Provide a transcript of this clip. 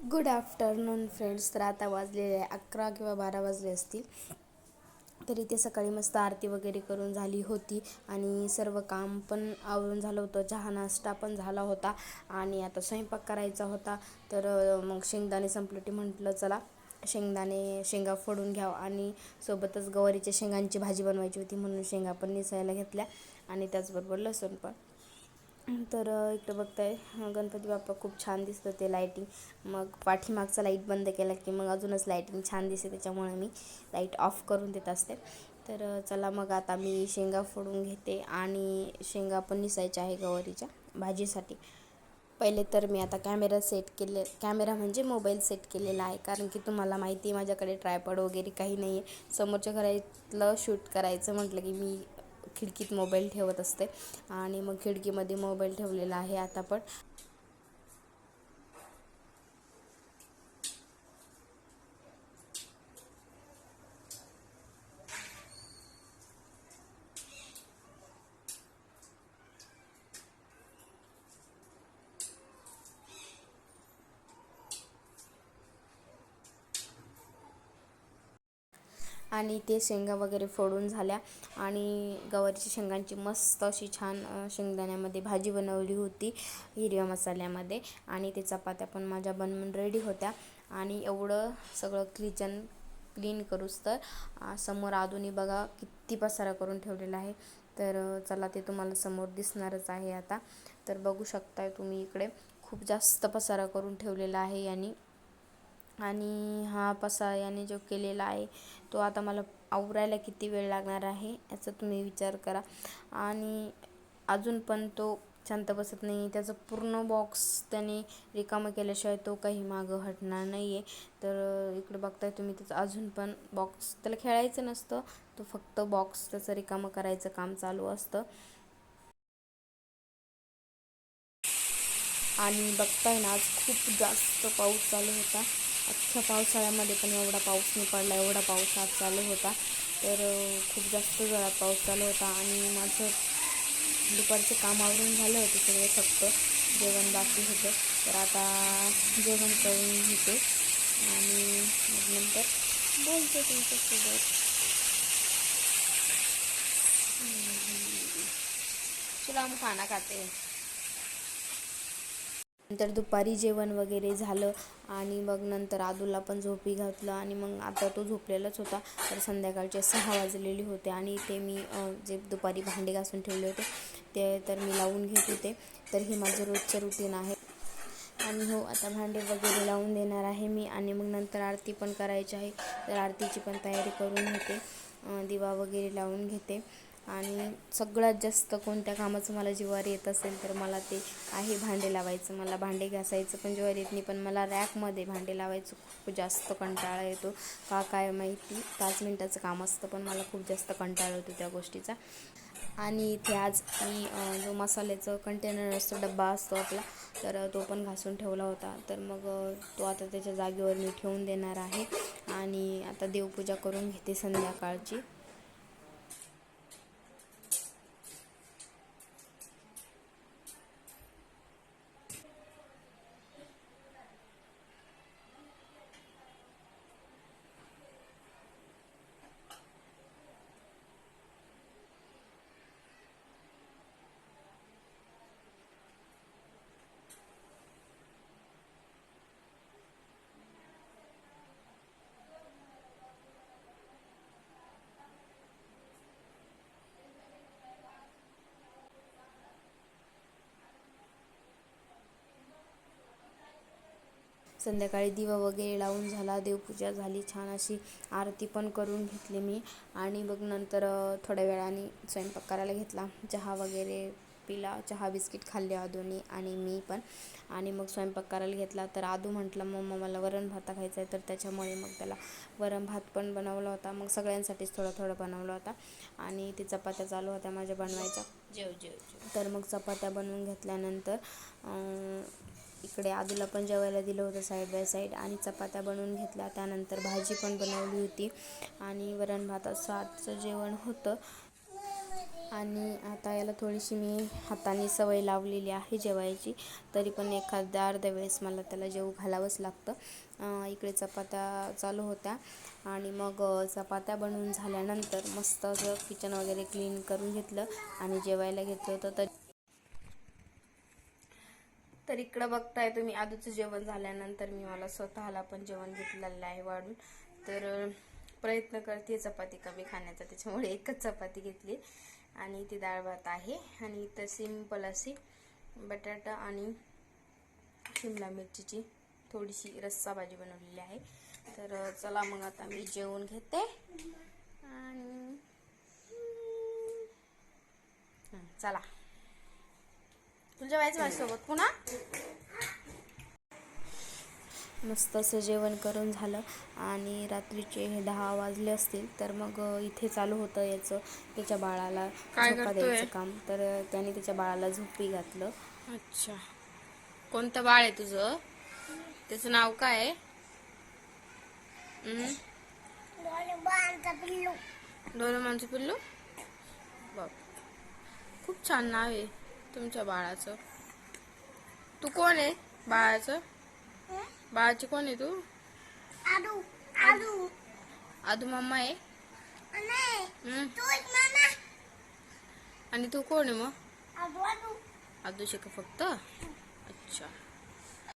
Good afternoon friends तर आता वाजलेले अकरा किंवा बारा वाजले असतील. तर इथे सकाळी मस्त आरती वगैरे करून झाली होती आणि सर्व काम पण आवरून झालं होतं. चहा नाश्ता पण झाला होता आणि आता स्वयंपाक करायचा होता. तर मग शेंगदाणे संपले ते म्हटलं चला शेंगदाणे शेंगा फोडून घ्यावं आणि सोबतच गवारीच्या शेंगांची भाजी बनवायची होती म्हणून शेंगा पण निसायला घेतल्या आणि त्याचबरोबर लसूण पण. तर इकडं बघताय गणपती बाप्पा खूप छान दिसतं ते लाईटिंग मग पाठीमागचा लाइट बंद केला की मग अजूनच लाईटिंग छान दिसते त्याच्यामुळे मी लाइट ऑफ करून देत असते. तर चला मग आता मी शेंगा फोडून घेते आणि शेंगा पण निसायच्या आहे गवारीच्या भाजीसाठी. पहिले तर मी आता कॅमेरा सेट केले कॅमेरा म्हणजे मोबाईल सेट केलेला आहे कारण की तुम्हाला माहिती आहे माझ्याकडे ट्रायपॉड वगैरे काही नाही आहे समोरच्या घरातलं शूट करायचं म्हटलं की मी खिडकीत मोबाईल ठेवत असते. आणि मग खिडकीमध्ये मोबाईल ठेवलेला आहे आता पण. आणि ते शेंगा वगैरे फोडून झाल्या. आणि गवारीच्या शेंगांची मस्त अशी छान शेंगदाण्यामध्ये भाजी बनवली होती हिरव्या मसाल्यामध्ये. आणि ते चपात्या पण माझ्या बनवून रेडी होत्या. आणि एवढं सगळं किचन क्लीन करूच तर समोर आधुनी बघा किती पसारा करून ठेवलेला आहे. तर चला ते तुम्हाला समोर दिसणारच आहे आता. तर बघू शकताय तुम्ही इकडे खूप जास्त पसारा करून ठेवलेला आहे यांनी. आणि हा पसारा याने जो केलेला आहे तो आता मला आवरायला किती वेळ लागणार आहे याचा तुम्ही विचार करा. आणि अजून पण तो शांत बसत नाही त्याचं पूर्ण बॉक्स त्याने रिकामं केल्याशिवाय तो काही मागं हटणार नाही आहे तर इकडे बघताय तुम्ही त्याचं अजून पण बॉक्स त्याला खेळायचं नसतं तो फक्त बॉक्स त्याचं रिकामं करायचं काम चालू असतं. आणि बघताय ना आज खूप जास्त पाऊस चालू होता. अख्ख्या पावसाळ्यामध्ये पण एवढा पाऊस नाही पडला एवढा पाऊस आज चालू होता. तर खूप जास्त जोरात पाऊस चालू होता आणि माझं दुपारचे काम आवरून झालं होते सगळे फक्त जेवण बाकी होतं. तर आता जेवण करून घेते आणि मग नंतर बोलते तुमच्यासोबत. चला हम खाना खाते. नंतर दुपारी जेवण वगैरे झालं आणि मग नंतर आदूला पण झोपी घातलं आणि मग आता तो झोपलेलाच होता. तर संध्याकाळचे सहा वाजलेले होते आणि ते मी जे दुपारी भांडे घासून ठेवले होते ते तर मी लावून घेत होते. तर हे माझं रोजचं रुटीन आहे. आणि हो आता भांडे वगैरे लावून देणार आहे मी आणि मग नंतर आरती पण करायची आहे. तर आरतीची पण तयारी करून घेते. दिवा वगैरे लावून घेते. आणि सगळ्यात जास्त कोणत्या कामाचं मला जिवार येत असेल तर मला ते आहे भांडे लावायचं मला भांडे घासायचं पण जिवार येत नाही पण मला रॅकमध्ये भांडे लावायचं खूप जास्त कंटाळा येतो. का काय माहिती? पाच मिनटाचं काम असतं पण मला खूप जास्त कंटाळा येतो त्या गोष्टीचा. आणि इथे आज मी जो मसाल्याचं कंटेनर असतो डब्बा असतो आपला तर तो पण घासून ठेवला होता. तर मग तो आता त्याच्या जागेवर मी ठेवून देणार आहे. आणि आता देवपूजा करून घेते संध्याकाळची. संध्याकाळी दिवा वगैरे लावून झाला देवपूजा झाली छान अशी आरती पण करून घेतली मी. आणि मग नंतर थोड्या वेळाने स्वयंपाक करायला घेतला. चहा वगैरे पिला. चहा बिस्किट खाल्ले आदूनी आणि मी पण. आणि मग स्वयंपाक करायला घेतला. तर आदू म्हटलं मम्मा मला वरण भात खायचा आहे तर त्याच्यामुळे मग त्याला वरण भात पण बनवला होता. मग सगळ्यांसाठीच थोडा थोडा बनवला होता. आणि ते चपात्या चालू होत्या माझ्या बनवायच्या. जेव जेव तर मग चपात्या बनवून घेतल्यानंतर इकडे आदूला पण जेवायला दिलं होतं साईड बाय साईड आणि चपात्या बनवून घेतल्या. त्यानंतर भाजी पण बनवली होती आणि वरण भात असं आजचं जेवण होतं. आणि आता याला थोडीशी मी हाताने सवय लावलेली आहे जेवायची. तरी पण एखाद्या अर्ध्या वेळेस मला त्याला जेवू घालावंच लागतं. इकडे चपात्या चालू होत्या आणि मग चपात्या बनवून झाल्यानंतर मस्त असं किचन वगैरे क्लीन करून घेतलं आणि जेवायला घेतलं होतं. तर तर इकडं बघताय तुम्ही आधीचं जेवण झाल्यानंतर मी मला स्वतःला पण जेवण घेतलेलं आहे वाढून. तर प्रयत्न करते चपाती कमी खाण्याचा त्याच्यामुळे एकच चपाती घेतली. आणि ती डाळ भात आहे. आणि इथं सिंपल अशी बटाटा आणि शिमला मिरचीची थोडीशी रस्सा भाजी बनवलेली आहे. तर चला मग आता मी जेवण घेते. आणि चला. जेवायचं माझ्यासोबत. पुन्हा? मस्त असं जेवण करून झालं. आणि रात्रीचे हे दहा वाजले असतील तर मग इथे चालू होतं याचं त्याच्या बाळाला काय झोका करतोय? द्यायचं काम. तर त्याने त्याच्या बाळाला झोपी घातलं. अच्छा. कोणतं बाळ आहे तुझं? त्याचं नाव काय आहे? हम्म? डोरेमॉनचं पिल्लू. बघ खूप छान नाव आहे. तुमच्या बाळाचं? तू कोण आहे बाळाचं? बाळाची कोण आहे तू? आलू आलू आदू मम्मा आहे? हम्म? आणि तू कोण आहे मग? आदू शिका फक्त? अच्छा.